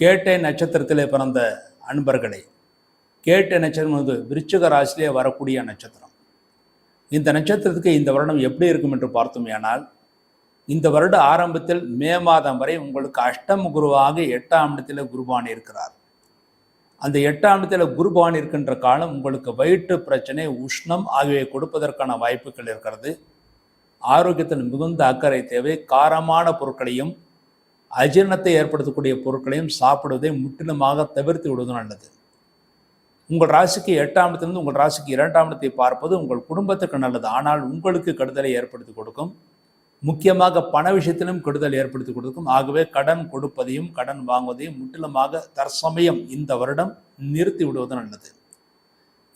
கேட்டை நட்சத்திரத்திலே பிறந்த அன்பர்களே கேட்டை நட்சத்திரம் வந்து விருச்சிக ராசியிலே வரக்கூடிய நட்சத்திரம். இந்த நட்சத்திரத்துக்கு இந்த வருடம் எப்படி இருக்கும் என்று பார்த்தோமேனால் இந்த வருட ஆரம்பத்தில் மே மாதம் வரை உங்களுக்கு அஷ்டம குருவாக எட்டாம் இடத்தில் குருபான் இருக்கிறார். அந்த எட்டாம் இடத்துல குருபான் இருக்கின்ற காலம் உங்களுக்கு வயிற்று பிரச்சனை உஷ்ணம் ஆகியவை கொடுப்பதற்கான வாய்ப்புகள் இருக்கிறது. ஆரோக்கியத்தில் மிகுந்த அக்கறை தேவை காரமான பொருட்களையும் அஜீரணத்தை ஏற்படுத்தக்கூடிய பொருட்களையும் சாப்பிடுவதை முற்றிலுமாக தவிர்த்து விடுவது நல்லது. உங்கள் ராசிக்கு எட்டாம் இடத்திலிருந்து உங்கள் ராசிக்கு இரண்டாம் இடத்தை பார்ப்பது உங்கள் குடும்பத்துக்கு நல்லது. ஆனால் உங்களுக்கு கெடுதலை ஏற்படுத்தி கொடுக்கும். முக்கியமாக பண விஷயத்திலும் கெடுதல் ஏற்படுத்தி கொடுக்கும். ஆகவே கடன் கொடுப்பதையும் கடன் வாங்குவதையும் முற்றிலுமாக தற்சமயம் இந்த வருடம் நிறுத்தி விடுவது நல்லது.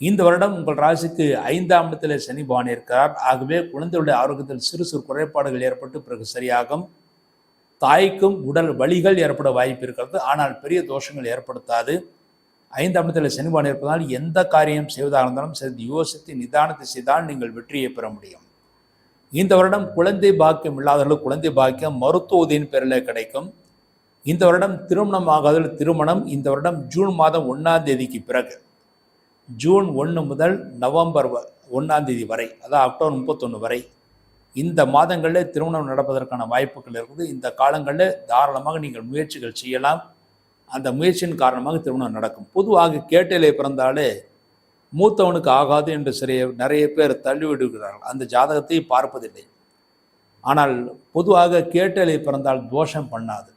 இந்த வருடம் உங்கள் ராசிக்கு ஐந்தாம் இடத்திலே சனி பகவான் இருக்கிறார். ஆகவே குழந்தையுடைய ஆரோக்கியத்தில் சிறு சிறு குறைபாடுகள் ஏற்பட்டு பிறகு சரியாகும். தாய்க்கும் உடல் வலிகள் ஏற்பட வாய்ப்பு இருக்கிறது. ஆனால் பெரிய தோஷங்கள் ஏற்படுத்தாது. ஐந்தாம் இடத்தில் சனிபான் இருப்பதால் எந்த காரியம் செய்வதாக இருந்தாலும் சரி யோசித்து நிதானத்தை செய்தால் நீங்கள் வெற்றியை பெற முடியும். இந்த வருடம் குழந்தை பாக்கியம் இல்லாதவர்களுக்கு குழந்தை பாக்கியம் மருத்துவ உதவியின் பேரில் கிடைக்கும். இந்த வருடம் திருமணம் ஆகாதல் திருமணம் இந்த வருடம் ஜூன் மாதம் ஒன்றாம் தேதிக்கு பிறகு. ஜூன் ஒன்று முதல் நவம்பர் வ- தேதி வரை அதாவது அக்டோபர் முப்பத்தொன்று வரை. இந்த மாதங்களில் திருமணம் நடப்பதற்கான வாய்ப்புகள் இருக்குது. இந்த காலங்களில் தாராளமாக நீங்கள் முயற்சிகள் செய்யலாம். அந்த முயற்சியின் காரணமாக திருமணம் நடக்கும். பொதுவாக கேட்டையிலே பிறந்தாலே மூத்தவனுக்கு ஆகாது என்று சிறிய நிறைய பேர் தள்ளிவிடுகிறார்கள். அந்த ஜாதகத்தை பார்ப்பதில்லை. ஆனால் பொதுவாக கேட்டலை பிறந்தால் தோஷம் பண்ணாது.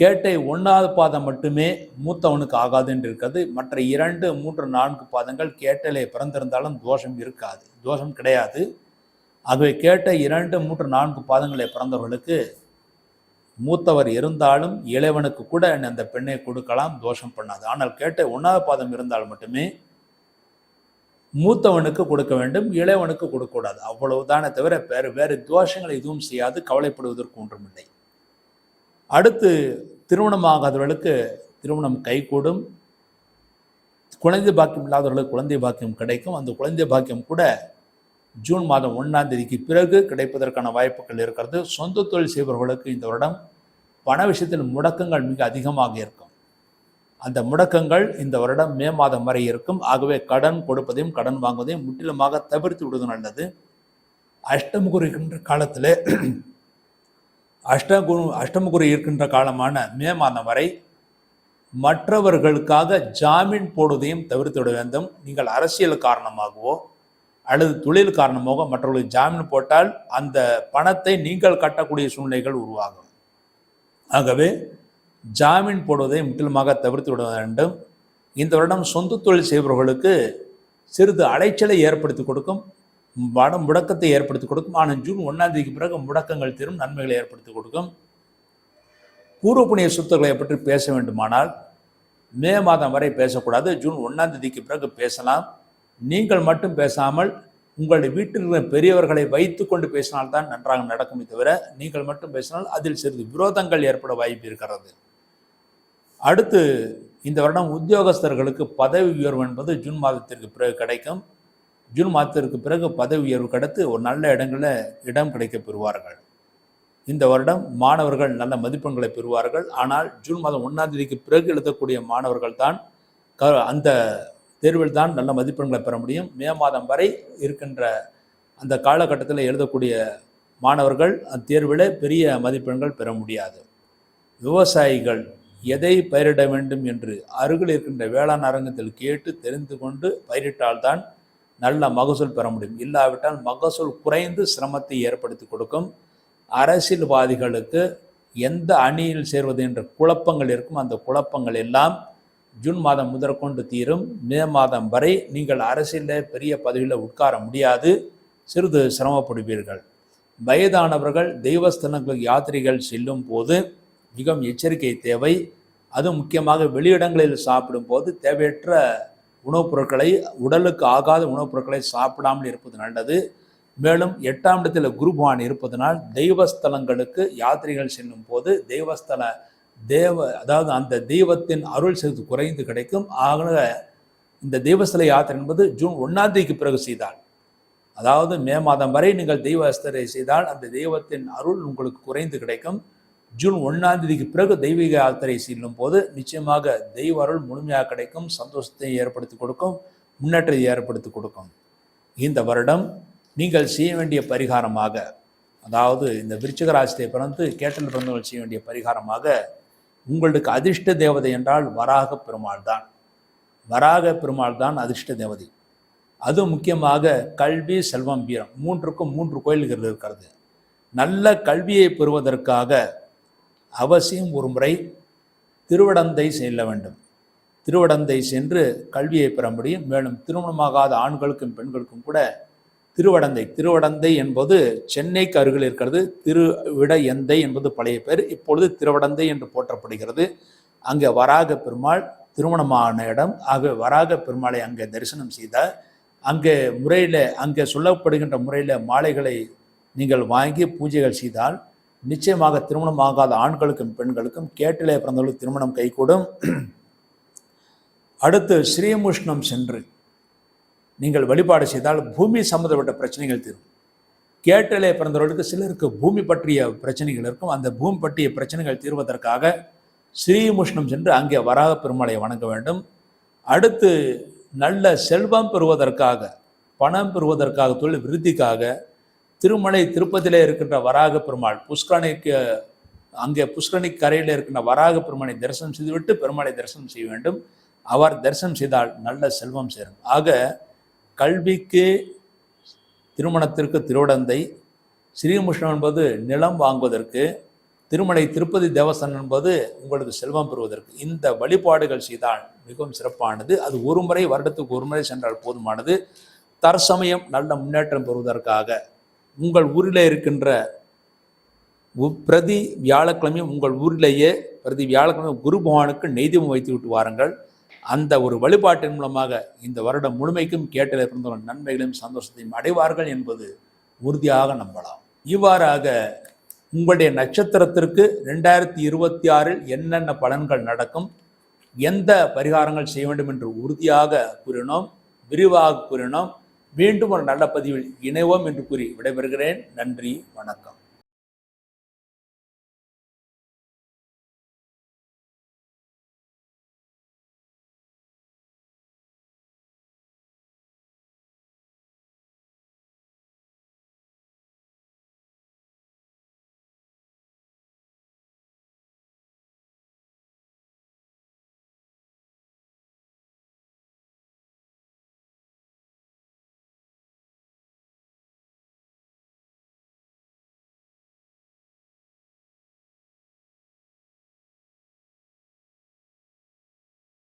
கேட்டை ஒன்றாவது பாதம் மட்டுமே மூத்தவனுக்கு ஆகாது என்று இருக்கிறது. மற்ற இரண்டு மூன்று நான்கு பாதங்கள் கேட்டலை பிறந்திருந்தாலும் தோஷம் இருக்காது. தோஷம் கிடையாது. ஆகவே கேட்ட இரண்டு மூன்று நான்கு பாதங்களை பிறந்தவர்களுக்கு மூத்தவர் இருந்தாலும் இளைவனுக்கு கூட அந்த பெண்ணை கொடுக்கலாம் தோஷம் பண்ணாது. ஆனால் கேட்ட ஒன்றாவது பாதம் இருந்தால் மட்டுமே மூத்தவனுக்கு கொடுக்க வேண்டும் இளையவனுக்கு கொடுக்கக்கூடாது. அவ்வளவுதானே தவிர வேறு வேறு தோஷங்கள் எதுவும் செய்யாது கவலைப்படுவதற்கு ஒன்றுமில்லை. அடுத்து திருமணமாகாதவர்களுக்கு திருமணம் கைகூடும். குழந்தை பாக்கியம் இல்லாதவர்களுக்கு குழந்தை பாக்கியம் கிடைக்கும். அந்த குழந்தை பாக்கியம் கூட ஜூன் மாதம் ஒன்றாம் தேதிக்கு பிறகு கிடைப்பதற்கான வாய்ப்புகள் இருக்கிறது. சொந்த தொழில் செய்பவர்களுக்கு இந்த வருடம் பண விஷயத்தில் முடக்கங்கள் மிக அதிகமாக இருக்கும். அந்த முடக்கங்கள் இந்த வருடம் மே மாதம் வரை இருக்கும். ஆகவே கடன் கொடுப்பதையும் கடன் வாங்குவதையும் முற்றிலுமாக தவிர்த்து விடுவது நல்லது. அஷ்டமுகுரு இருக்கின்ற காலத்தில் அஷ்டகுரு அஷ்டமுகுரு இருக்கின்ற காலமான மே மாதம் வரை மற்றவர்களுக்காக ஜாமீன் போடுவதையும் தவிர்த்து விட வேண்டும். நீங்கள் அரசியல் காரணமாகவோ அல்லது தொழில் காரணமாக மற்றவர்களுக்கு ஜாமீன் போட்டால் அந்த பணத்தை நீங்கள் கட்டக்கூடிய சூழ்நிலைகள் உருவாகும். ஆகவே ஜாமீன் போடுவதை முற்றிலுமாக தவிர்த்து விட வேண்டும். இந்த வருடம் சொந்த தொழில் செய்பவர்களுக்கு சிறிது அலைச்சலை ஏற்படுத்தி கொடுக்கும். வட முடக்கத்தை ஏற்படுத்தி கொடுக்கும். ஆனால் ஜூன் ஒன்றாம் தேதிக்கு பிறகு முடக்கங்கள் தீரும் நன்மைகளை ஏற்படுத்தி கொடுக்கும். பூர்வ புண்ணிய சொத்துக்களை பற்றி பேச வேண்டுமானால் மே மாதம் வரை பேசக்கூடாது. ஜூன் ஒன்றாம் தேதிக்கு பிறகு பேசலாம். நீங்கள் மட்டும் பேசாமல் உங்களுடைய வீட்டில் இருக்கிற பெரியவர்களை வைத்துக்கொண்டு பேசினால்தான் நன்றாக நடக்குமே தவிர நீங்கள் மட்டும் பேசினால் அதில் சிறிது விரோதங்கள் ஏற்பட வாய்ப்பு இருக்கிறது. அடுத்து இந்த வருடம் உத்தியோகஸ்தர்களுக்கு பதவி உயர்வு என்பது ஜூன் மாதத்திற்கு பிறகு கிடைக்கும். ஜூன் மாதத்திற்கு பிறகு பதவி உயர்வு கிடைத்து ஒரு நல்ல இடங்களில் இடம் கிடைக்க பெறுவார்கள். இந்த வருடம் மாணவர்கள் நல்ல மதிப்பெண்களை பெறுவார்கள். ஆனால் ஜூன் மாதம் ஒன்றாம் தேதிக்கு பிறகு எழுதக்கூடிய மாணவர்கள் தான் க அந்த தேர்வில் தான் நல்ல மதிப்பெண்களை பெற முடியும். மே மாதம் வரை இருக்கின்ற அந்த காலகட்டத்தில் எழுதக்கூடிய மாணவர்கள் அந்த தேர்வில் பெரிய மதிப்பெண்கள் பெற முடியாது. விவசாயிகள் எதை பயிரிட வேண்டும் என்று அருகில் இருக்கின்ற வேளாண் அரங்கத்தில் கேட்டு தெரிந்து கொண்டு பயிரிட்டால்தான் நல்ல மகசூல் பெற முடியும். இல்லாவிட்டால் மகசூல் குறைந்து சிரமத்தை ஏற்படுத்தி கொடுக்கும். அரசியல்வாதிகளுக்கு எந்த அணியில் சேர்வது என்ற குழப்பங்கள் இருக்கும். அந்த குழப்பங்கள் எல்லாம் ஜூன் மாதம் முதற்கொண்டு தீரும். மே மாதம் வரை நீங்கள் அரசியலில் பெரிய பதவியில் உட்கார முடியாது. சிறிது சிரமப்படுவீர்கள். வயதானவர்கள் தெய்வஸ்தலங்களுக்கு யாத்திரைகள் செல்லும் போது மிகவும் எச்சரிக்கை தேவை. அது முக்கியமாக வெளியிடங்களில் சாப்பிடும் போது தேவையற்ற உணவுப் பொருட்களை உடலுக்கு ஆகாத உணவுப் பொருட்களை சாப்பிடாமல் இருப்பது நல்லது. மேலும் எட்டாம் இடத்தில் குருபவான் இருப்பதனால் தெய்வஸ்தலங்களுக்கு யாத்திரைகள் செல்லும் போது தெய்வஸ்தல தேவ அதாவது அந்த தெய்வத்தின் அருள் சிறிது குறைந்து கிடைக்கும். ஆக இந்த தெய்வஸ்தல யாத்திரை என்பது ஜூன் ஒன்றாம் தேதிக்கு பிறகு செய்தால் அதாவது மே மாதம் வரை நீங்கள் தெய்வ அஸ்தரை செய்தால் அந்த தெய்வத்தின் அருள் உங்களுக்கு குறைந்து கிடைக்கும். ஜூன் ஒன்றாம் தேதிக்கு பிறகு தெய்வீக யாத்திரை செல்லும் போது நிச்சயமாக தெய்வ அருள் முழுமையாக கிடைக்கும் சந்தோஷத்தை ஏற்படுத்தி கொடுக்கும் முன்னேற்றத்தை ஏற்படுத்தி கொடுக்கும். இந்த வருடம் நீங்கள் செய்ய வேண்டிய பரிகாரமாக அதாவது இந்த விருச்சிகராசியை பிறந்து கேட்டல் பிறந்தவர்கள் செய்ய வேண்டிய பரிகாரமாக உங்களுக்கு அதிர்ஷ்ட தேவதை என்றால் வராக பெருமாள் தான். வராக பெருமாள் தான் அதிர்ஷ்ட தேவதை. அது முக்கியமாக கல்வி செல்வம் வீரம். மூன்றுக்கும் மூன்று கோயில்கள் இருக்கிறது. நல்ல கல்வியை பெறுவதற்காக அவசியம் ஒரு முறை திருவடந்தை செல்ல வேண்டும். திருவடந்தை சென்று கல்வியை பெற முடியும். மேலும் திருமணமாகாத ஆண்களுக்கும் பெண்களுக்கும் கூட திருவடந்தை. திருவடந்தை என்பது சென்னைக்கு அருகில் இருக்கிறது. திருவிடையந்தை என்பது பழைய பேர் இப்பொழுது திருவடந்தை என்று போற்றப்படுகிறது. அங்கே வராக பெருமாள் திருமணமான இடம். ஆக வராக பெருமாளை அங்கே தரிசனம் செய்தால் அங்கே முறையில் அங்கே சொல்லப்படுகின்ற முறையில் மாலைகளை நீங்கள் வாங்கி பூஜைகள் செய்தால் நிச்சயமாக திருமணம் ஆகாத ஆண்களுக்கும் பெண்களுக்கும் கேட்டிலே பிறந்தவர்களுக்கு திருமணம் கைகூடும். அடுத்து ஸ்ரீமுஷ்ணம் சென்று நீங்கள் வழிபாடு செய்தால் பூமி சம்மந்தப்பட்ட பிரச்சனைகள் தீரும். கேட்டலே பிறந்தவர்களுக்கு சிலருக்கு பூமி பற்றிய பிரச்சனைகள் இருக்கும். அந்த பூமி பற்றிய பிரச்சனைகள் தீர்வதற்காக ஸ்ரீமுஷ்ணம் சென்று அங்கே வராக பெருமாளை வணங்க வேண்டும். அடுத்து நல்ல செல்வம் பெறுவதற்காக பணம் பெறுவதற்காக தொழில் விருத்திக்காக திருமலை திருப்பதியிலே இருக்கின்ற வராக பெருமாள் புஷ்கரணிக்கு அங்கே புஷ்கரணி கரையில் இருக்கின்ற வராக பெருமானை தரிசனம் செய்துவிட்டு பெருமாளை தரிசனம் செய்ய வேண்டும். அவர் தரிசனம் செய்தால் நல்ல செல்வம் சேரும். ஆக கல்விக்கு திருமணத்திற்கு திருவடந்தை ஸ்ரீமுஷ்ணம் என்பது நிலம் வாங்குவதற்கு திருமலை திருப்பதி தேவசன் என்பது உங்களுக்கு செல்வம் பெறுவதற்கு. இந்த வழிபாடுகள் செய்தால் மிகவும் சிறப்பானது. அது ஒரு முறை வருடத்துக்கு ஒரு முறை சென்றால் போதுமானது. தற்சமயம் நல்ல முன்னேற்றம் பெறுவதற்காக உங்கள் ஊரில் இருக்கின்ற உ- பிரதி வியாழக்கிழமையும் உங்கள் ஊரிலேயே பிரதி வியாழக்கிழமை குரு பகவானுக்கு நெய்தீபம் வைத்து விட்டு வாருங்கள். அந்த ஒரு வழிபாட்டின் மூலமாக இந்த வருடம் முழுமைக்கும் கேட்டலை பிறந்தவர்கள் நன்மைகளையும் சந்தோஷத்தையும் அடைவார்கள் என்பது உறுதியாக நம்பலாம். இவ்வாறாக உங்களுடைய நட்சத்திரத்திற்கு ரெண்டாயிரத்தி இருபத்தி ஆறில் என்னென்ன பலன்கள் நடக்கும் எந்த பரிகாரங்கள் செய்ய வேண்டும் என்று உறுதியாக கூறினோம் விரிவாக கூறினோம். மீண்டும் ஒரு நல்ல பதிவில் இணைவோம் என்று கூறி விடைபெறுகிறேன். நன்றி வணக்கம்.